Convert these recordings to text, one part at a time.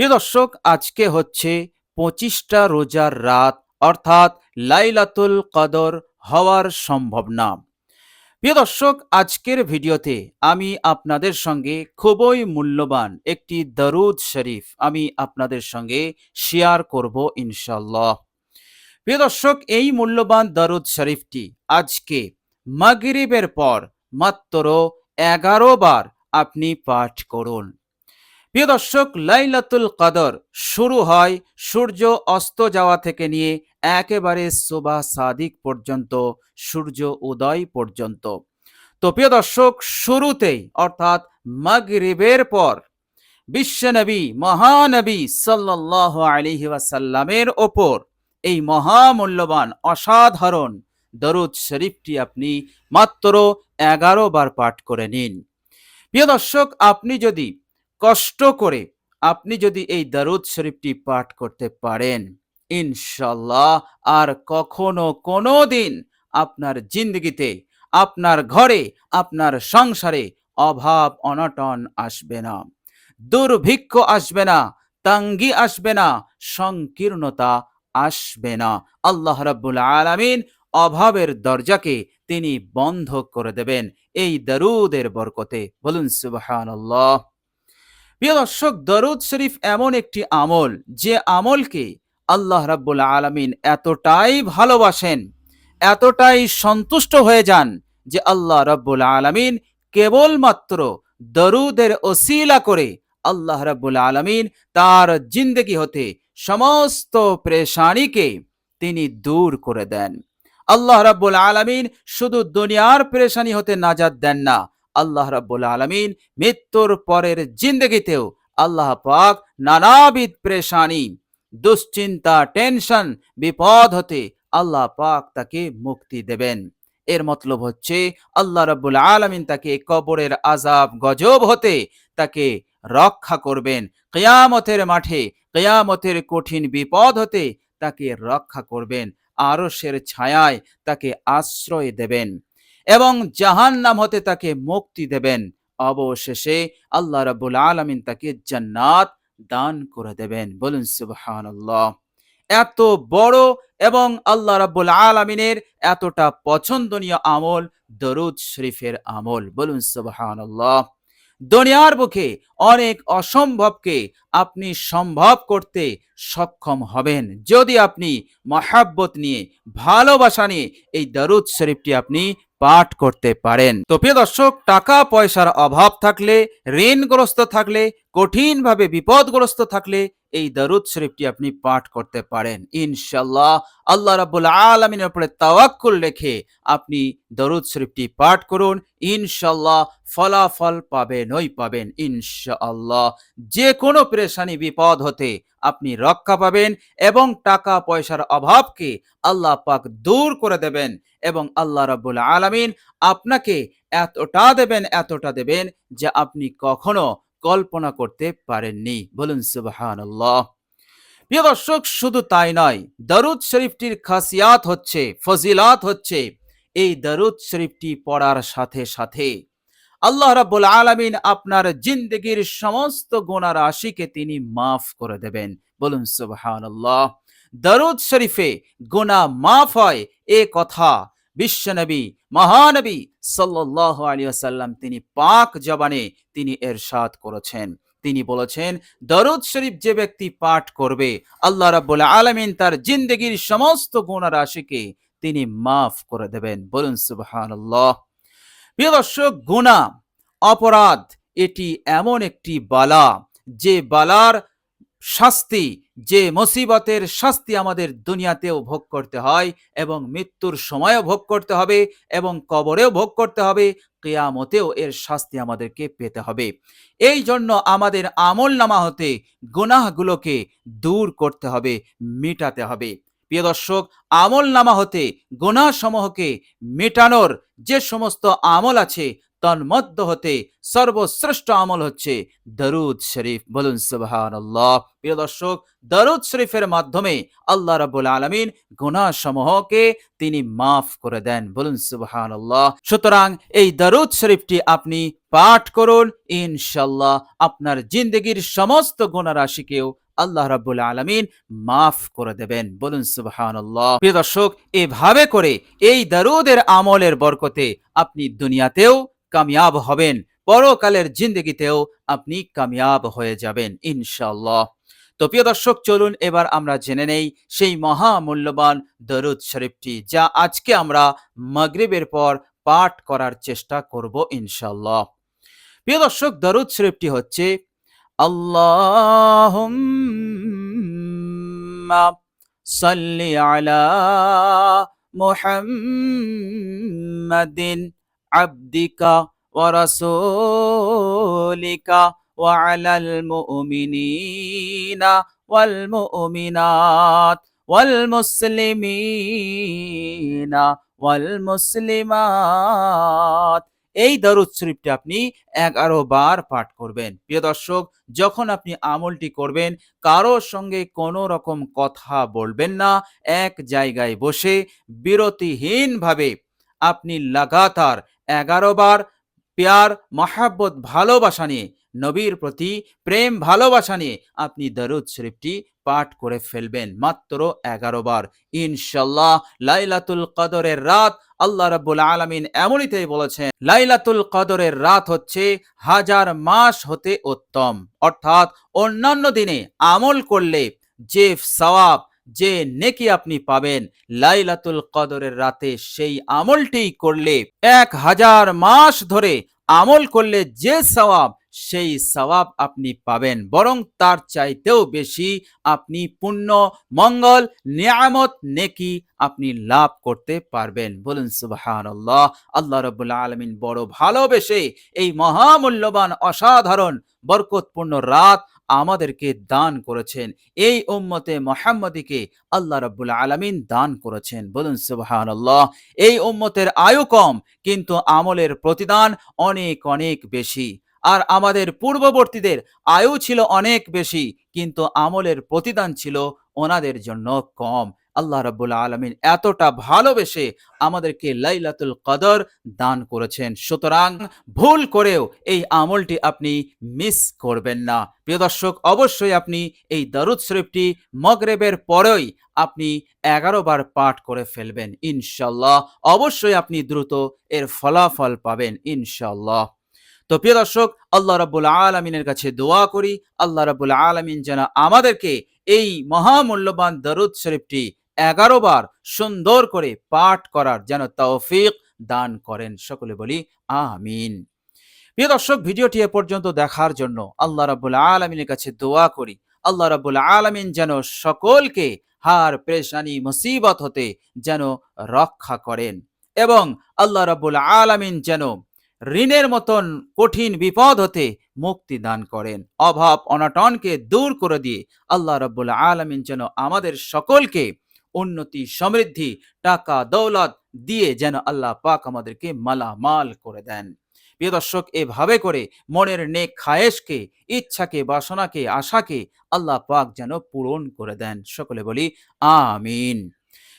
প্রিয় দর্শক, আজকে হচ্ছে পঁচিশটা রোজার রাত, অর্থাৎ লাইলাতুল কদর হওয়ার সম্ভাবনা প্রিয় দর্শক, আজকের ভিডিওতে আমি আপনাদের সঙ্গে খুবই মূল্যবান একটি দরুদ শরীফ আমি আপনাদের সঙ্গে শেয়ার করব ইনশাল্লাহ প্রিয় দর্শক, এই মূল্যবান দরুদ শরীফটি আজকে মাগরিবের পর মাত্র এগারো বার আপনি পাঠ করুন। প্রিয় দর্শক, লাইলাতুল কাদর শুরু হয় সূর্য অস্ত যাওয়া থেকে নিয়ে একেবারে সুবা সাদিক পর্যন্ত, সূর্য উদয় পর্যন্ত। তো প্রিয় দর্শক, শুরুতেই অর্থাৎ মাগরিবের পর বিশ্বনবী, মহানবী সাল্লাহ আলিহি ওয়াসাল্লামের ওপর এই মহামূল্যবান, অসাধারণ দরুদ শরীফটি আপনি মাত্র এগারো বার পাঠ করে নিন। প্রিয় দর্শক, আপনি যদি কষ্ট করে আপনি যদি এই দারুদ শরীফটি পাঠ করতে পারেন ইনশাল্লাহ আর কখনো কোনো দিন আপনার জিন্দগিতে, আপনার ঘরে, আপনার সংসারে অভাব অনটন আসবে না, দুর্ভিক্ষ আসবে না, তাঙ্গি আসবে না, সংকীর্ণতা আসবে না। আল্লাহ রাব্বুল আলামিন অভাবের দরজাকে তিনি বন্ধ করে দেবেন এই দারুদের বরকতে। বলুন সুবহানাল্লাহ। প্রিয় দর্শক, দরুদ শরীফ এমন একটি আমল যে আমলকে আল্লাহ রাব্বুল আলামিন এতটাই ভালোবাসেন, এতটাই সন্তুষ্ট হয়ে যান যে আল্লাহ রাব্বুল আলামিন কেবলমাত্র দরুদের ওসিলা করে আল্লাহ রাব্বুল আলামিন তার জিন্দগি হতে সমস্ত প্রেশানিকে তিনি দূর করে দেন। আল্লাহ রাব্বুল আলামিন শুধু দুনিয়ার প্রেশানি হতে নাজাত দেন না আল্লাহ রাব্বুল আলামিন মৃত্যুর পরের জিন্দগিতেও আল্লাহ পাক নানাবিধ প্রেশানি, দুশ্চিন্তা, টেনশন, বিপদ হতে আল্লাহ পাক তাকে মুক্তি দেবেন। এর মতলব হচ্ছে আল্লাহ রাব্বুল আলমিন তাকে কবরের আজাব গজব হতে তাকে রক্ষা করবেন। কেয়ামতের মাঠে, কেয়ামতের কঠিন বিপদ হতে তাকে রক্ষা করবেন। আরশের ছায়ায় তাকে আশ্রয় দেবেন। এবং জাহান নাম হতে তাকে মুক্তি দেবেন। অবশেষে আল্লাহ রাবুল আলমিন তাকে জান্নাত দান করে দেবেন। বলুন, সুবহানাল্লাহ। এত বড় এবং আল্লাহ রাব্বুল আলমিনের এতটা পছন্দনীয় আমল, দরুদ শরীফের আমল। বলুন, সুবহানাল্লাহ। দুনিয়ার বুকে অনেক অসম্ভবকে আপনি সম্ভব করতে সক্ষম হবেন। যদি আপনি মহাব্বত নিয়ে, ভালোবাসা নিয়ে এই দারুদ শরীফটি আপনি পাঠ করতে পারেন। তো প্রিয় দর্শক, টাকা পয়সার অভাব থাকলে, ঋণগ্রস্ত থাকলে, কঠিনভাবে বিপদগ্রস্ত থাকলে এই দরুদ শরীফটি আপনি পাঠ করতে পারেন। ইনশাল্লাহ আল্লাহ রাব্বুল আলমিনের উপরে তাওয়াক্কুল রেখে আপনি দরুদ শরীফটি পাঠ করুন। ইনশাল্লাহ ফলাফল পাবেনই পাবেন। ইনশাআল্লাহ যে কোনো পেরেশানি, বিপদ হতে আপনি রক্ষা পাবেন এবং টাকা পয়সার অভাবকে আল্লাহ পাক দূর করে দেবেন এবং আল্লাহ রাব্বুল আলামিন আপনাকে এতটা দেবেন এতটা দেবেন যে আপনি কখনো কল্পনা করতে পারেননি। বলুন, সুবহানাল্লাহ। প্রিয় দর্শক, শুধু তাই নয়, দরুদ শরীফটির খাসিয়াত হচ্ছে, ফজিলাত হচ্ছে, এই দরুদ শরীফটি পড়ার সাথে সাথে আল্লাহ রাব্বুল আলামিন আপনার জিন্দগির সমস্ত গুনাহ রাশিকে তিনি মাফ করে দেবেন। বলুন, সুবহানাল্লাহ। দরুদ শরীফে গুনাহ মাফ হয়, এ কথা বিশ্বনবী, মহানবী সাল্লাল্লাহু আলাইহি ওয়াসাল্লাম তিনি পাক জবানে তিনি এরশাদ করেছেন। তিনি বলেছেন, দরুদ শরীফ যে ব্যক্তি পাঠ করবে, আল্লাহ রাব্বুল আলামিন তার জিন্দগির সমস্ত গুনাহ রাশিকে তিনি মাফ করে দেবেন। বলুন সুবহানাল্লাহ। প্রিয় দর্শক গুণা অপরাধ, এটি এমন একটি বালা, যে বালার শাস্তি যে মুসিবতের শাস্তি আমাদের দুনিয়াতেও ভোগ করতে হয় এবং মৃত্যুর সময়ও ভোগ করতে হবে এবং কবরেও ভোগ করতে হবে, কেয়ামতেও এর শাস্তি আমাদেরকে পেতে হবে। এই জন্য আমাদের আমল নামা হতে গুনাহগুলোকে দূর করতে হবে, মেটাতে হবে। প্রিয় দর্শক, আমল নামা হতে গুনাহ সমূহকে মেটানোর যে সমস্ত আমল আছে তন্মধ্য হতে সর্বশ্রেষ্ঠ আমল হচ্ছে দরুদ শরীফ। বলুন সুবহান প্রিয় দর্শক, দরুদ শরীফের মাধ্যমে আল্লাহ রাবুল আলমিন গুণাসমূহকে তিনি মাফ করে দেন। বলুন সুবহান সুতরাং এই দরুদ শরীফটি আপনি পাঠ করুন ইনশাল্লাহ আপনার জিন্দগির সমস্ত গুণারাশিকেও আল্লাহ রাব্বুল আলমিন মাফ করে দেবেন। বলুন সুবহান প্রিয় দর্শক, এভাবে করে এই দরুদের আমলের বরকতে আপনি দুনিয়াতেও কামিয়াব হবেন। পরকালের জিন্দগিতেও আপনি কামিয়াব হয়ে যাবেন ইনশাল্লাহ তো প্রিয় দর্শক, চলুন এবার আমরা জেনে নেই সেই মহামূল্যবান দরুদ শরীফটি, যা আজকে আমরা মাগরিবের পর পাঠ করার চেষ্টা করব ইনশাল্লাহ প্রিয় দর্শক, দরুদ শরীফটি হচ্ছে, আল্লাহুম্মা সাল্লি আলা মুহাম্মাদিন আবদিকা মুমিনিনা ওয়াল মুমিনাত ওয়াল মুসলিমিনা ওয়াল এই দরুদ শরীফটি আপনি এগারো বার পাঠ করবেন। প্রিয় দর্শক, যখন আপনি আমলটি করবেন কারোর সঙ্গে কোনো রকম কথা বলবেন না। এক জায়গায় বসে বিরতিহীনভাবে আপনি লাগাতার এগারো বার প্যার, মহাব্বত, ভালোবাসা নিয়ে, নবীর প্রতি প্রেম, ভালোবাসা নিয়ে আপনি দরুদ শরীফটি পাঠ করে ফেলবেন মাত্র এগারো বার। ইনশাল্লাহ লাইলাতুল কদরের রাত আল্লাহ রাব্বুল আলামিন এমনিতেই বলেছেন, লাইলাতুল কদরের রাত হচ্ছে হাজার মাস হতে উত্তম। অর্থাৎ অন্যান্য দিনে আমল করলে যে সওয়াব যে নেকি আপনি পাবেন। লাইলাতুল কদরের রাতে সেই আমলটি করলে এক হাজার মাস ধরে আমল করলে যে সওয়াব, সেই সওয়াব আপনি পাবেন। বরং তার চাইতেও বেশি আপনি পুণ্য, মঙ্গল, নিয়ামত, নেকি আপনি লাভ করতে পারবেন। বলুন সুবাহান আল্লাহ আল্লাহ রবুল্লা আলমিন বড় ভালোবেসে এই মহামূল্যবান, অসাধারণ, বরকতপূর্ণ রাত আমাদেরকে দান করেছেন। এই উম্মতে মোহাম্মদীকে আল্লাহ রব্বুল আলমিন দান করেছেন। বলুন সুবাহান আল্লাহ এই উম্মতের আয়ু কম, কিন্তু আমলের প্রতিদান অনেক অনেক বেশি। আর আমাদের পূর্ববর্তীদের আয়ু ছিল অনেক বেশি, কিন্তু আমলের প্রতিদান ছিল ওনাদের জন্য কম। আল্লাহ রাব্বুল আলমিন এতটা ভালোবেসে আমাদেরকে লাইলাতুল কদর দান করেছেন। সুতরাং ভুল করেও এই আমলটি আপনি মিস করবেন না। প্রিয় দর্শক, অবশ্যই আপনি এই দারুদ শরীফটি মগরেবের পরেই আপনি এগারো বার পাঠ করে ফেলবেন ইনশাল্লাহ অবশ্যই আপনি দ্রুত এর ফলাফল পাবেন ইনশাল্লাহ তো প্রিয় দর্শক, আল্লাহ রাব্বুল আলমিনের কাছে দোয়া করি। আল্লাহ রাব্বুল আলমিন যেন আমাদেরকে এই মহামূল্যবান দরুদ শরীফটি এগারো বার সুন্দর করে পাঠ করার যেন তৌফিক দান করেন। সকলে বলি, আমিন। প্রিয় দর্শক, ভিডিওটি এ পর্যন্ত দেখার জন্য আল্লাহ রাব্বুল আলমিনের কাছে দোয়া করি। আল্লাহ রাব্বুল আলমিন যেন সকলকে হার পেশানি মুসিবত হতে যেন রক্ষা করেন এবং আল্লাহ রাব্বুল আলমিন যেন ঋণের মতন কঠিন বিপদ হতে মুক্তি দান করেন। অভাব, অনটনকে দূর করে দিয়ে আল্লাহ রাব্বুল আলমিন যেন আমাদের সকলকে উন্নতি, সমৃদ্ধি, টাকা, দৌলত দিয়ে যেন আল্লাহ পাক আমাদেরকে মালামাল করে দেন। প্রিয় দর্শক, এভাবে করে মনের নেক খায়েশকে, ইচ্ছাকে, বাসনাকে, আশাকে আল্লাহ পাক যেন পূরণ করে দেন। সকলে বলি, আমিন।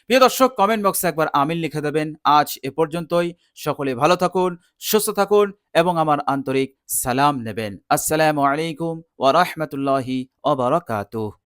প্রিয় দর্শক কমেন্ট বক্সে একবার আমিন লিখে দেবেন। আজ এ পর্যন্তই। সকলে ভালো থাকুন, সুস্থ থাকুন এবং আমার আন্তরিক সালাম নেবেন। আসসালামু আলাইকুম ওয়া রাহমাতুল্লাহি ওয়া বারাকাতুহু।